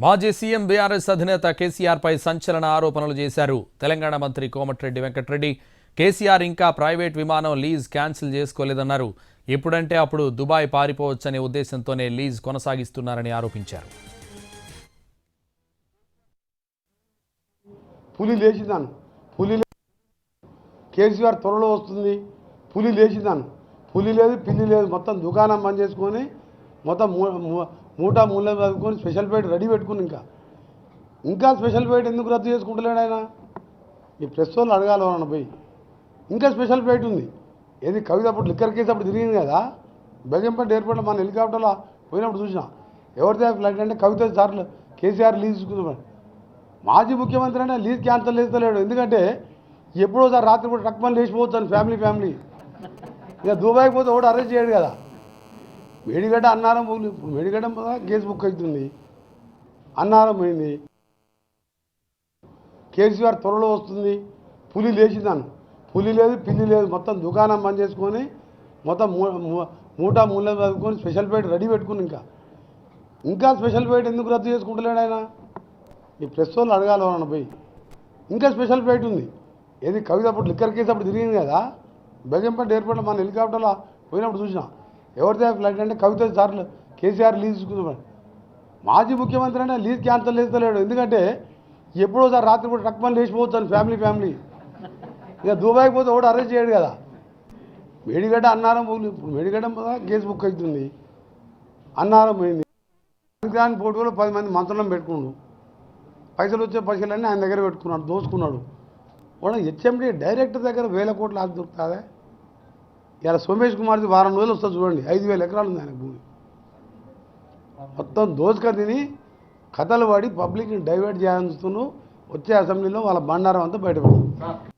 మాజీ CM BRS అధినేత కేసీఆర్పై సంచలన ఆరోపణలు చేశారు. తెలంగాణ మంత్రి కోమటిరెడ్డి వెంకటరెడ్డి కేసీఆర్ ఇంకా ప్రైవేట్ విమానం లీజ్ క్యాన్సిల్ చేసుకోలేదన్నారు. ఎప్పుడంటే అప్పుడు దుబాయ్ పారిపోవచ్చనే ఉద్దేశంతోనే లీజ్ కొనసాగిస్తున్నారని ఆరోపించారు. పులి లేచిందాను పులి లే- కేసీఆర్ త్వరలో వస్తుంది. పులి లేచిందాను పులి లేదు పిల్లి లేదు మొత్తం దుకాణం బంద్ చేసుకొని మొత్తం మూ- మూల చదువుకొని స్పెషల్ పేట రెడీ పెట్టుకుని ఇంకా. ఇంకా స్పెషల్ పేట ఎందుకు రద్దు చేసుకుంటలేడు ఆయన? ఈ ప్రెస్ వాళ్ళు అడగాలి వాళ్ళని పోయి. ఇంకా స్పెషల్ పేట ఉంది. ఏది కవిత అప్పుడు లిక్కర్ కేసు అప్పుడు తిరిగింది కదా? బెగంపేట ఎయిర్పోర్ట్లో మన హెలికాప్టర్లో పోయినప్పుడు చూసిన. ఎవరిదే ఫ్లైట్ అంటే కవిత సార్లు కేసీఆర్ లీజ్ తీసుకుందాం మాజీ ముఖ్యమంత్రి అంటే లీజ్ క్యాన్సల్ చేస్తలేడు. ఎందుకంటే ఎప్పుడో సార్ రాత్రి కూడా టక్మని లేచిపోవచ్చు ఫ్యామిలీ ఫ్యామిలీ. ఇక దుబాయ్ పోతే ఒకటి అరెస్ట్ చేయడు కదా. మేడిగడ్డ అన్నారం పోలీ. మేడిగడ్డ కేసు బుక్ అవుతుంది. అన్నారం పోయింది. కేసీఆర్ త్వరలో వస్తుంది. పులి లేచిందాను పులి లేదు పిల్లి లేదు. మొత్తం దుకాణం బంద్ చేసుకొని మొత్తం మూ- మూటా మూల చదువుకొని స్పెషల్ ఫైట్ రెడీ పెట్టుకుని ఇంకా. ఇంకా స్పెషల్ ఫ్లైట్ ఎందుకు రద్దు చేసుకుంటలేడు ఆయన? ఈ ప్రెస్ వాళ్ళు అడగాలి వాళ్ళని పోయి. ఇంకా స్పెషల్ ఫ్లైట్ ఉంది. ఏది కవిత అప్పుడు లిక్కర్ కేసు అప్పుడు తిరిగింది కదా? బెగంపేట ఎయిర్పోర్ట్లో మన హెలికాప్టర్లో పోయినప్పుడు చూసిన. ఎవరిదే ఫ్లైట్ అంటే కవిత సార్లు కేసీఆర్ లీజ్ తీసుకుందాం మాజీ ముఖ్యమంత్రి అంటే లీజ్ క్యాన్సల్ చేస్తలేడు. ఎందుకంటే ఎప్పుడో సార్ రాత్రి కూడా టక్మని లేచిపోవచ్చు ఫ్యామిలీ ఫ్యామిలీ. ఇక దుబాయ్ పోతే ఒకటి అరెస్ట్ చేయడు కదా. మేడిగడ్డ అన్నారం పోలి ఇప్పుడు మేడిగడ్డ కేసు బుక్ అవుతుంది. అన్నారం పోయింది. దాని పోటీలో పది మంది మంత్రులను పెట్టుకున్నాడు పైసలు వచ్చే పైసలన్నీ ఆయన దగ్గర పెట్టుకున్నాడు దోసుకున్నాడు వాడు హెచ్ఎండి డైరెక్టర్ దగ్గర వేల కోట్ల ఆస్తి దొరుకుతుందా? ఇలా సోమేష్ కుమార్ది వారం రోజులు వస్తుంది చూడండి. ఐదు వేల ఎకరాలు ఉంది ఆయన భూమి. మొత్తం దోచుక తిని కథలు పడి పబ్లిక్ని డైవర్ట్ చేయాలని వచ్చే అసెంబ్లీలో వాళ్ళ బండారం అంతా బయటపడుతుంది